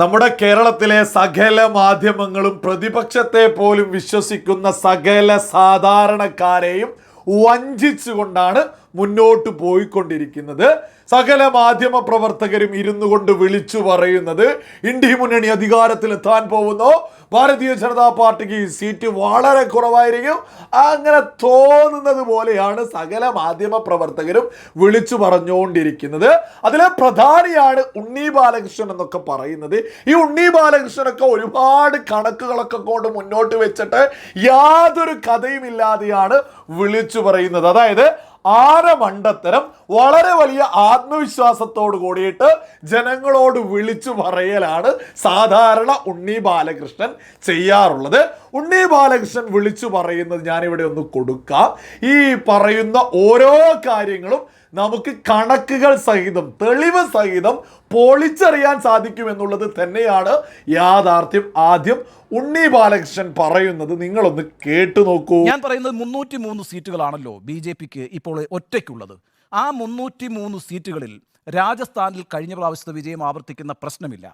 നമ്മുടെ കേരളത്തിലെ സകല മാധ്യമങ്ങളും പ്രതിപക്ഷത്തെ പോലും വിശ്വസിക്കുന്ന സകല സാധാരണക്കാരെയും വഞ്ചിച്ചുകൊണ്ടാണ് മുന്നോട്ട് പോയിക്കൊണ്ടിരിക്കുന്നത്. സകല മാധ്യമ പ്രവർത്തകരും ഇരുന്നു കൊണ്ട് വിളിച്ചു പറയുന്നത് ഇന്ത്യ മുന്നണി അധികാരത്തിലെത്താൻ പോകുന്നു. ഭാരതീയ ജനതാ പാർട്ടിക്ക് സീറ്റ് വളരെ കുറവായിരിക്കും. അങ്ങനെ തോന്നുന്നത് പോലെയാണ് സകല മാധ്യമ പ്രവർത്തകരും വിളിച്ചു പറഞ്ഞുകൊണ്ടിരിക്കുന്നത്. അതിലെ പ്രധാനിയാണ് ഉണ്ണി ബാലകൃഷ്ണൻ എന്നൊക്കെ പറയുന്നത്. ഈ ഉണ്ണി ബാലകൃഷ്ണനൊക്കെ ഒരുപാട് കണക്കുകളൊക്കെ കൊണ്ട് മുന്നോട്ട് വെച്ചിട്ട് യാതൊരു കഥയും ഇല്ലാതെയാണ് വിളിച്ചു പറയുന്നത്. അതായത് ആരമണ്ടത്തരം വളരെ വലിയ ആത്മവിശ്വാസത്തോട് കൂടിയിട്ട് ജനങ്ങളോട് വിളിച്ചു പറയലാണ് സാധാരണ ഉണ്ണി ബാലകൃഷ്ണൻ ചെയ്യാറുള്ളത്. ഉണ്ണി ബാലകൃഷ്ണൻ വിളിച്ചു പറയുന്നത് ഞാനിവിടെ ഒന്ന് കൊടുക്കാം. ഈ പറയുന്ന ഓരോ കാര്യങ്ങളും നമുക്ക് കണക്കുകൾ സഹിതം തെളിവ് സഹിതം പൊളിച്ചറിയാൻ സാധിക്കും എന്നുള്ളത് തന്നെയാണ് യാഥാർത്ഥ്യം. ആദ്യം ഉണ്ണി ബാലകൃഷ്ണൻ പറയുന്നത് നിങ്ങളൊന്ന് കേട്ടു നോക്കൂ. ഞാൻ പറയുന്നത് മുന്നൂറ്റി മൂന്ന് സീറ്റുകളാണല്ലോ ബി ജെ പിക്ക് ഇപ്പോൾ ഒറ്റയ്ക്കുള്ളത്. ആ മുന്നൂറ്റി മൂന്ന് സീറ്റുകളിൽ രാജസ്ഥാനിൽ കഴിഞ്ഞ പ്രാവശ്യത്തെ വിജയം ആവർത്തിക്കുന്ന പ്രശ്നമില്ല.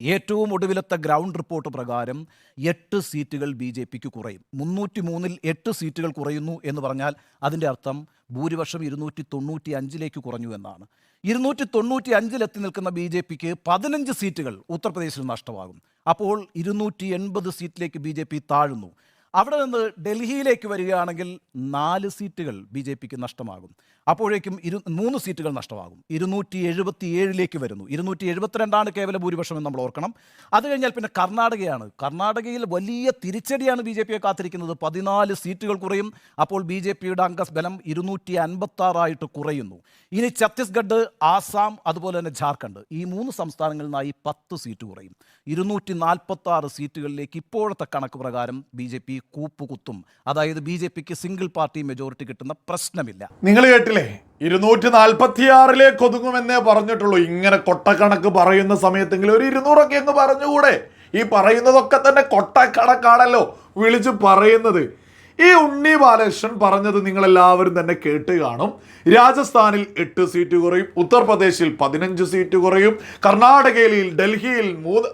ഏറ്റവും ഒടുവിലത്തെ ഗ്രൗണ്ട് റിപ്പോർട്ട് പ്രകാരം എട്ട് സീറ്റുകൾ ബി ജെ പിക്ക് കുറയും. മുന്നൂറ്റി മൂന്നിൽ എട്ട് സീറ്റുകൾ കുറയുന്നു എന്ന് പറഞ്ഞാൽ അതിന്റെ അർത്ഥം ഭൂരിപക്ഷം ഇരുന്നൂറ്റി തൊണ്ണൂറ്റി അഞ്ചിലേക്ക് കുറഞ്ഞു എന്നാണ്. ഇരുന്നൂറ്റി തൊണ്ണൂറ്റി അഞ്ചിലെത്തി നിൽക്കുന്ന ബി ജെ പിക്ക് പതിനഞ്ച് സീറ്റുകൾ ഉത്തർപ്രദേശിൽ നഷ്ടമാകും. അപ്പോൾ ഇരുന്നൂറ്റി എൺപത് സീറ്റിലേക്ക് ബി ജെ പി താഴുന്നു. അവിടെ നിന്ന് ഡൽഹിയിലേക്ക് വരികയാണെങ്കിൽ നാല് സീറ്റുകൾ ബി ജെ പിക്ക് നഷ്ടമാകും. അപ്പോഴേക്കും ഇരു മൂന്ന് സീറ്റുകൾ നഷ്ടമാകും. ഇരുന്നൂറ്റി എഴുപത്തി ഏഴിലേക്ക് വരുന്നു. ഇരുന്നൂറ്റി എഴുപത്തിരണ്ടാണ് കേവല ഭൂരിപക്ഷം എന്ന് നമ്മൾ ഓർക്കണം. അത് കഴിഞ്ഞാൽ പിന്നെ കർണാടകയാണ്. കർണാടകയിൽ വലിയ തിരിച്ചടിയാണ് ബി ജെ പിയെ കാത്തിരിക്കുന്നത്. പതിനാല് സീറ്റുകൾ കുറയും. അപ്പോൾ ബി ജെ പിയുടെ അംഗബലം ഇരുന്നൂറ്റി അൻപത്തി ആറായിട്ട് കുറയുന്നു. ഇനി ഛത്തീസ്ഗഡ് ആസാം അതുപോലെ തന്നെ ജാർഖണ്ഡ് ഈ മൂന്ന് സംസ്ഥാനങ്ങളിൽ നിന്നായി പത്ത് സീറ്റ് കുറയും. ഇരുന്നൂറ്റി നാൽപ്പത്തി ആറ് സീറ്റുകളിലേക്ക് ഇപ്പോഴത്തെ കണക്ക് പ്രകാരം ബി ജെ പി കൂപ്പുകുത്തും. അതായത് ബി ജെ പിക്ക് സിംഗിൾ പാർട്ടി മെജോറിറ്റി കിട്ടുന്ന പ്രശ്നമില്ല. നിങ്ങൾ കേട്ടില്ലേ? ഇരുന്നൂറ്റി നാൽപ്പത്തി ആറിലേക്ക് ഒതുങ്ങുമെന്നേ പറഞ്ഞിട്ടുള്ളൂ. ഇങ്ങനെ കൊട്ടക്കണക്ക് പറയുന്ന സമയത്തെങ്കിലും ഒരു ഇരുന്നൂറൊക്കെ എന്ന് പറഞ്ഞുകൂടെ? ഈ പറയുന്നതൊക്കെ തന്നെ കൊട്ടക്കണക്കാണല്ലോ വിളിച്ച് പറയുന്നത്. ഈ ഉണ്ണി ബാലകൃഷ്ണൻ പറഞ്ഞത് നിങ്ങൾ എല്ലാവരും തന്നെ കേട്ട് കാണും. രാജസ്ഥാനിൽ എട്ട് സീറ്റ് കുറയും. ഉത്തർപ്രദേശിൽ പതിനഞ്ച് സീറ്റ് കുറയും. കർണാടകയിൽ ഡൽഹിയിൽ മൂന്ന്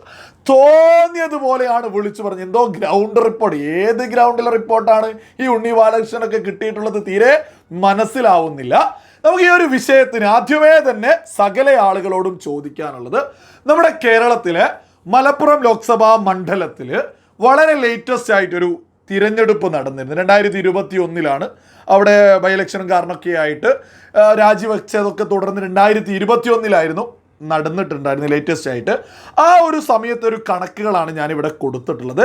തോന്നിയതുപോലെയാണ് വിളിച്ചു പറഞ്ഞത്. എന്തോ ഗ്രൗണ്ട് റിപ്പോർട്ട്. ഏത് ഗ്രൗണ്ടിലെ റിപ്പോർട്ടാണ് ഈ ഉണ്ണി ബാലകൃഷ്ണനൊക്കെ കിട്ടിയിട്ടുള്ളത് തീരെ മനസ്സിലാവുന്നില്ല. നമുക്ക് ഈ ഒരു വിഷയത്തിന് ആദ്യമേ തന്നെ സകല ആളുകളോടും ചോദിക്കാനുള്ളത് നമ്മുടെ കേരളത്തിലെ മലപ്പുറം ലോക്സഭാ മണ്ഡലത്തിൽ വളരെ ലേറ്റസ്റ്റ് ആയിട്ടൊരു തിരഞ്ഞെടുപ്പ് നടന്നിരുന്നു. രണ്ടായിരത്തി ഇരുപത്തി ഒന്നിലാണ് അവിടെ ബൈ ഇലക്ഷനും കാരണമൊക്കെ ആയിട്ട് രാജിവെച്ചതൊക്കെ തുടർന്ന് രണ്ടായിരത്തി ഇരുപത്തി ഒന്നിലായിരുന്നു നടന്നിട്ടുണ്ടായിരുന്നു ലേറ്റസ്റ്റ് ആയിട്ട്. ആ ഒരു സമയത്ത് ഒരു കണക്കുകളാണ് ഞാനിവിടെ കൊടുത്തിട്ടുള്ളത്.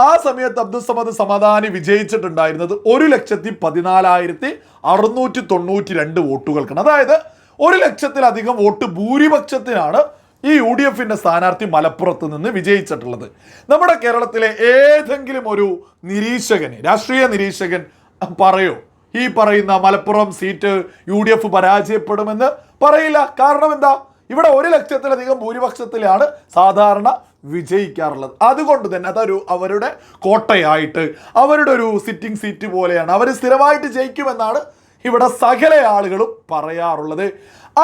ആ സമയത്ത് അബ്ദുൽ സമദ് സമാധാനി വിജയിച്ചിട്ടുണ്ടായിരുന്നത് ഒരു ലക്ഷത്തി പതിനാലായിരത്തി അറുന്നൂറ്റി തൊണ്ണൂറ്റി രണ്ട് വോട്ടുകൾക്കാണ്. അതായത് ഒരു ലക്ഷത്തിലധികം വോട്ട് ഭൂരിപക്ഷത്തിനാണ് ഈ യു ഡി എഫിന്റെ സ്ഥാനാർത്ഥി മലപ്പുറത്ത് നിന്ന് വിജയിച്ചിട്ടുള്ളത്. നമ്മുടെ കേരളത്തിലെ ഏതെങ്കിലും ഒരു നിരീക്ഷകന് രാഷ്ട്രീയ നിരീക്ഷകൻ പറയോ. ഈ പറയുന്ന Malappuram seat U D F പരാജയപ്പെടുമെന്ന് പറയില്ല. കാരണം എന്താ? ഇവിടെ ഒരു ലക്ഷത്തിലധികം ഭൂരിപക്ഷത്തിലാണ് സാധാരണ വിജയിക്കാറുള്ളത്. അതുകൊണ്ട് തന്നെ അതൊരു അവരുടെ കോട്ടയായിട്ട് അവരുടെ ഒരു സിറ്റിംഗ് സീറ്റ് പോലെയാണ്. അവർ സ്ഥിരമായിട്ട് ജയിക്കുമെന്നാണ് ഇവിടെ സകല ആളുകളും പറയാറുള്ളത്.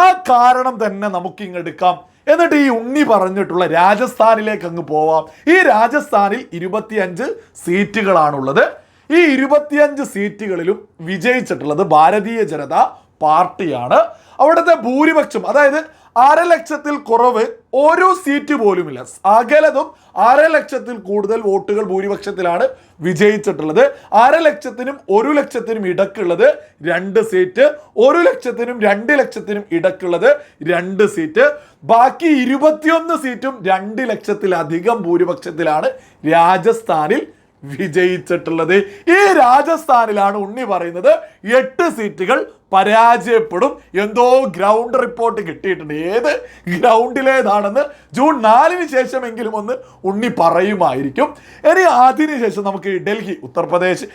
ആ കാരണം തന്നെ നമുക്ക് ഇങ്ങെടുക്കാം എന്നിട്ട് ഈ ഉണ്ണി പറഞ്ഞിട്ടുള്ള രാജസ്ഥാനിലേക്ക് അങ്ങ് പോവാം. ഈ രാജസ്ഥാനിൽ ഇരുപത്തിയഞ്ച് സീറ്റുകളാണുള്ളത്. ഈ ഇരുപത്തിയഞ്ച് സീറ്റുകളിലും വിജയിച്ചിട്ടുള്ളത് ഭാരതീയ ജനതാ പാർട്ടിയാണ്. അവിടുത്തെ ഭൂരിപക്ഷം അതായത് അര ലക്ഷത്തിൽ കുറവ് ഓരോ സീറ്റ് പോലുമില്ല. അകലതും അര ലക്ഷത്തിൽ കൂടുതൽ വോട്ടുകൾ ഭൂരിപക്ഷത്തിലാണ് വിജയിച്ചിട്ടുള്ളത്. അര ലക്ഷത്തിനും ഒരു ലക്ഷത്തിനും ഇടക്കുള്ളത് രണ്ട് സീറ്റ് ഒരു ലക്ഷത്തിനും രണ്ട് ലക്ഷത്തിനും ഇടക്കുള്ളത് രണ്ട് സീറ്റ്. ബാക്കി ഇരുപത്തിയൊന്ന് സീറ്റും രണ്ട് ലക്ഷത്തിലധികം ഭൂരിപക്ഷത്തിലാണ് രാജസ്ഥാനിൽ വിജയിച്ചിട്ടുള്ളത്. ഈ രാജസ്ഥാനിലാണ് ഉണ്ണി പറയുന്നത്. എട്ട് സീറ്റുകൾ പരാജയപ്പെടും. എന്തോ ഗ്രൗണ്ട് റിപ്പോർട്ട് കിട്ടിയിട്ടുണ്ട്. ഏത് ഗ്രൗണ്ടിലേതാണെന്ന് ജൂൺ നാലിന് ശേഷമെങ്കിലും ഒന്ന് ഉണ്ണി പറയുമായിരിക്കും. ഇനി അതിന് ശേഷം നമുക്ക് ഡൽഹി ഉത്തർപ്രദേശ്.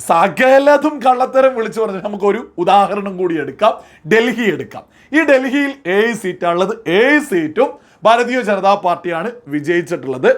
സകലതും കള്ളത്തരം വിളിച്ചു പറഞ്ഞാൽ നമുക്കൊരു ഉദാഹരണം കൂടി എടുക്കാം. ഡൽഹി എടുക്കാം. ഈ ഡൽഹിയിൽ ഏഴ് സീറ്റാണുള്ളത്. ഏഴ് സീറ്റും ഭാരതീയ ജനതാ പാർട്ടിയാണ് വിജയിച്ചിട്ടുള്ളത്.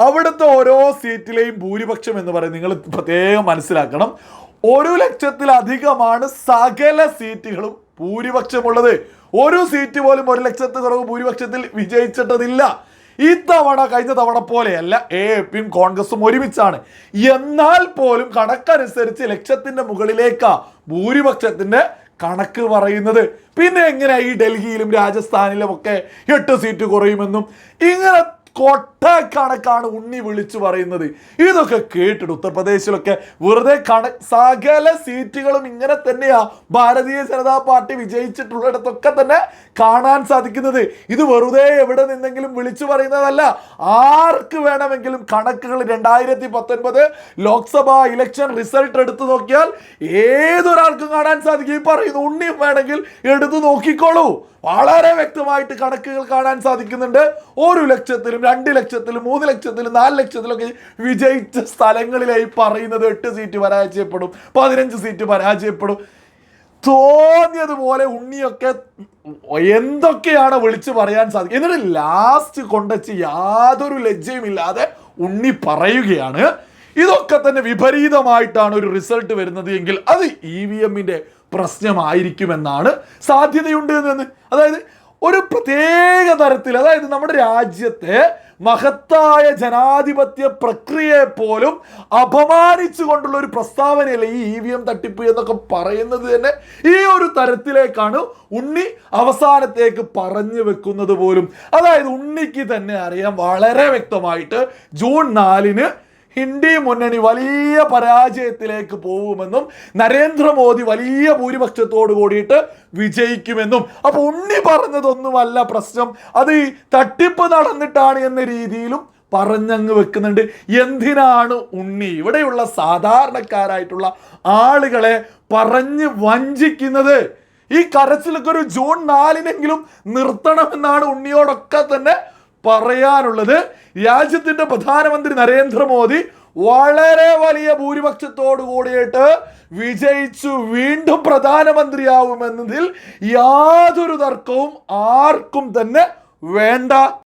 അവിടുത്തെ ഓരോ സീറ്റിലെയും ഭൂരിപക്ഷം എന്ന് പറയുന്നത് നിങ്ങൾ പ്രത്യേകം മനസ്സിലാക്കണം. ഒരു ലക്ഷത്തിലധികമാണ് സകല സീറ്റുകളും ഭൂരിപക്ഷമുള്ളത്. ഒരു സീറ്റ് പോലും ഒരു ലക്ഷത്തിൽ കുറവ് ഭൂരിപക്ഷത്തിൽ വിജയിച്ചിട്ടതില്ല. ഈ തവണ കഴിഞ്ഞ തവണ പോലെയല്ല എ പിയും കോൺഗ്രസും ഒരുമിച്ചാണ്. എന്നാൽ പോലും കണക്കനുസരിച്ച് ലക്ഷത്തിന്റെ മുകളിലേക്കാ ഭൂരിപക്ഷത്തിന്റെ കണക്ക് പറയുന്നത്. പിന്നെ എങ്ങനെ ഈ ഡൽഹിയിലും രാജസ്ഥാനിലും ഒക്കെ എട്ട് സീറ്റ് കുറയുമെന്നും ഇങ്ങനെ കൊട്ടക്കണക്കാണ് ഉണ്ണി വിളിച്ചു പറയുന്നത്. ഇതൊക്കെ കേട്ടിട്ട് ഉത്തർപ്രദേശിലൊക്കെ വെറുതെ കണ സകല സീറ്റുകളും ഇങ്ങനെ തന്നെയാ ഭാരതീയ ജനതാ പാർട്ടി വിജയിച്ചിട്ടുള്ളിടത്തൊക്കെ തന്നെ കാണാൻ സാധിക്കുന്നത്. ഇത് വെറുതെ എവിടെ നിന്നെങ്കിലും വിളിച്ചു പറയുന്നതല്ല. ആർക്ക് വേണമെങ്കിലും കണക്കുകൾ രണ്ടായിരത്തി പത്തൊൻപത് ലോക്സഭാ ഇലക്ഷൻ റിസൾട്ട് എടുത്തു നോക്കിയാൽ ഏതൊരാൾക്കും കാണാൻ സാധിക്കും. ഈ പറയുന്നു ഉണ്ണിയും വേണമെങ്കിൽ എടുത്തു നോക്കിക്കോളൂ. വളരെ വ്യക്തമായിട്ട് കണക്കുകൾ കാണാൻ സാധിക്കുന്നുണ്ട്. ഒരു ലക്ഷത്തിലും രണ്ട് ലക്ഷത്തിലും മൂന്ന് ലക്ഷത്തിലും നാല് ലക്ഷത്തിലൊക്കെ വിജയിച്ച സ്ഥലങ്ങളിലായി പറയുന്നത് എട്ട് സീറ്റ് പരാജയപ്പെടും പതിനഞ്ച് സീറ്റ് പരാജയപ്പെടും. തോന്നിയതുപോലെ ഉണ്ണിയൊക്കെ എന്തൊക്കെയാണ് വിളിച്ചു പറയാൻ സാധിക്കും. എന്നിട്ട് ലാസ്റ്റ് കൊണ്ടുവച്ച് യാതൊരു ലജ്ജയും ഇല്ലാതെ ഉണ്ണി പറയുകയാണ്. ഇതൊക്കെ തന്നെ വിപരീതമായിട്ടാണ് ഒരു റിസൾട്ട് വരുന്നത് എങ്കിൽ അത് ഇ വി എമ്മിന്റെ പ്രശ്നമായിരിക്കുമെന്നാണ് സാധ്യതയുണ്ട് എന്ന് അതായത് ഒരു പ്രത്യേക തരത്തിൽ അതായത് നമ്മുടെ രാജ്യത്തെ മഹത്തായ ജനാധിപത്യ പ്രക്രിയയെ പോലും അപമാനിച്ചുകൊണ്ടുള്ള ഒരു പ്രസ്താവനയല്ലേ ഈ ഇ വി എം തട്ടിപ്പ് എന്നൊക്കെ പറയുന്നത് തന്നെ ഈ ഒരു തരത്തിലേക്കാണ് ഉണ്ണി അവസാനത്തേക്ക് പറഞ്ഞു വെക്കുന്നത് പോലും. അതായത് ഉണ്ണിക്ക് തന്നെ അറിയാം വളരെ വ്യക്തമായിട്ട് ജൂൺ നാലിന് ഹിന്ദി മുന്നണി വലിയ പരാജയത്തിലേക്ക് പോകുമെന്നും നരേന്ദ്രമോദി വലിയ ഭൂരിപക്ഷത്തോട് കൂടിയിട്ട് വിജയിക്കുമെന്നും. അപ്പൊ ഉണ്ണി പറഞ്ഞതൊന്നുമല്ല പ്രശ്നം. അത് തട്ടിപ്പ് നടന്നിട്ടാണ് എന്ന രീതിയിലും പറഞ്ഞങ്ങ് വെക്കുന്നുണ്ട്. എന്തിനാണ് ഉണ്ണി ഇവിടെയുള്ള സാധാരണക്കാരായിട്ടുള്ള ആളുകളെ പറഞ്ഞ് വഞ്ചിക്കുന്നത്? ഈ കരച്ചിലൊക്കെ ഒരു ജൂൺ നാലിനെങ്കിലും നിർത്തണമെന്നാണ് ഉണ്ണിയോടൊക്കെ തന്നെ പറയാനുള്ളത് രാജ്യത്തിന്റെ പ്രധാനമന്ത്രി നരേന്ദ്രമോദി വളരെ വലിയ ഭൂരിപക്ഷത്തോടു കൂടിയിട്ട് വിജയിച്ചു വീണ്ടും പ്രധാനമന്ത്രിയാവുമെന്നതിൽ യാതൊരു തർക്കവും ആർക്കും തന്നെ വേണ്ട.